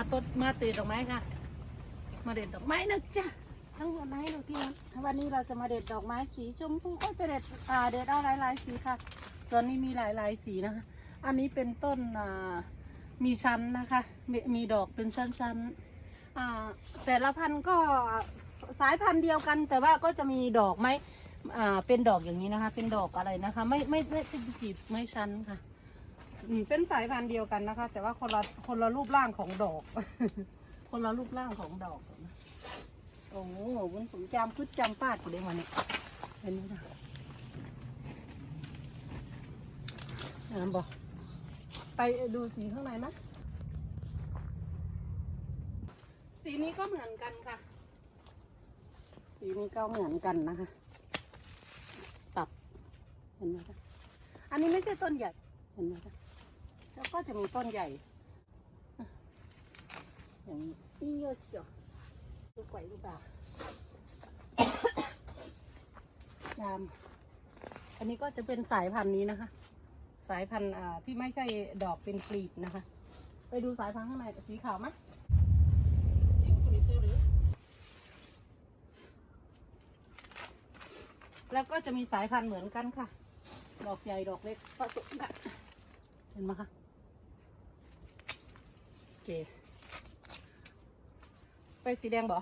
าต้นมาตีดอกไม้ค่ะ มาเด็ดดอกไม้นะจ๊ะทั้งหมดไหนดูที่นั้นวันนี้เราจะมาเด็ดดอกไม้สีชมพูก็จะเด็ดอ่าเด็ดเอาหลายๆสีค่ะส่วนนี้มีหลายๆสีนะคะ อันนี้เป็นต้นอ่ามีชั้นนะคะมีมีดอกเป็นชั้นๆอ่าแต่ละพันธุ์ก็สายพันธุ์เดียวกัน แต่ว่าก็จะมีดอกไม้อ่าเป็นดอกอย่างนี้นะคะ เป็นดอกอะไรนะคะ ไม่ไม่ไม่เป็นจีบไม่ชั้นค่ะ อืมเป็นสายพันธุ์เดียวกันนะคะ แต่ว่าคนละคนละรูปร่างของดอก คนละรูปร่างของดอกนะโอ้โหมันสมจำพุดจำปาดอยู่เลยวันนี้เห็นไหมนะอ่าบอกไปดูสีข้างในไหมสีนี้ก็เหมือนกันค่ะ สีนี้ก็เหมือนกันนะคะ ตับ เห็นไหมคะอันนี้ไม่ใช่ต้นใหญ่ เห็นไหมคะ แล้วก็จะมีต้นใหญ่ อย่างนี้นี่เยอะจ้ะดูไกวดูบ่าจาม อันนี้ก็จะเป็นสายพันธุ์นี้นะคะ สายพันธุ์อ่าที่ไม่ใช่ดอกเป็นกลีบนะคะ ไปดูสายพันธุ์ข้างในสีขาวไหมสีกลีบหรือแล้วก็จะมีสายพันธุ์เหมือนกันค่ะ ดอกใหญ่ดอกเล็กผสมกัน เห็นไหมคะ เคไปสีแดงบ่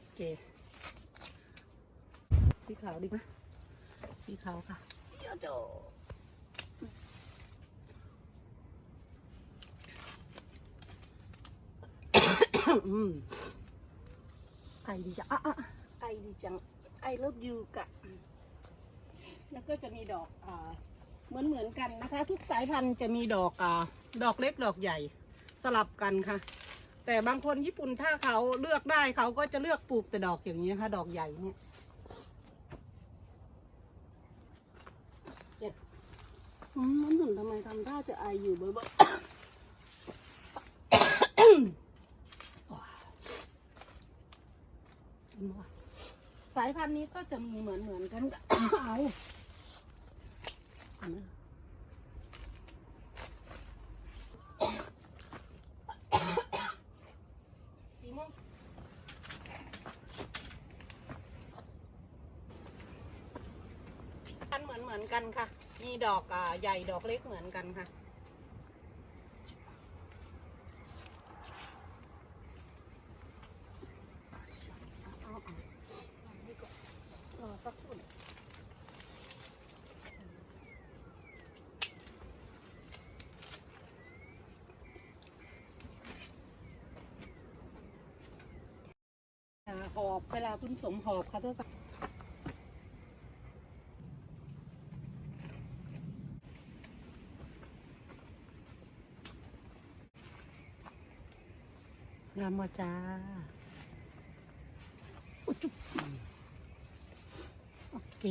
โอเค สีขาวดีไหมสีขาวค่ะเดี๋ยวโจอืมไอดีจังอะอะไอดีจังไอ love you กะแล้วก็จะมีดอกอ่าเหมือนเหมือนกันนะคะ ทุกสายพันธุ์จะมีดอกอ่า ดอกเล็กดอกใหญ่สลับกันค่ะ แต่บางคนญี่ปุ่นถ้าเขาเลือกได้เขาก็จะเลือกปลูกแต่ดอกอย่างนี้นะคะดอกใหญ่เนี่ยเจ็ดอืมมันถึงทำไมทำท่าจะไออยู่บ่อยๆสายพันธุ์นี้ก็จะมีเหมือนเหมือนกันกับเอาอันนั้นสีม่วงพันธุ์เห มือนเหมือนกันค่ะ มีดอกอ่าใหญ่ดอกเล็กเหมือนกันค่ะ รอสักครู่หอบเวลาพึ่งสมหอบค่ะทุกท่าน งามมาจ้าอุจุ๊บโอเค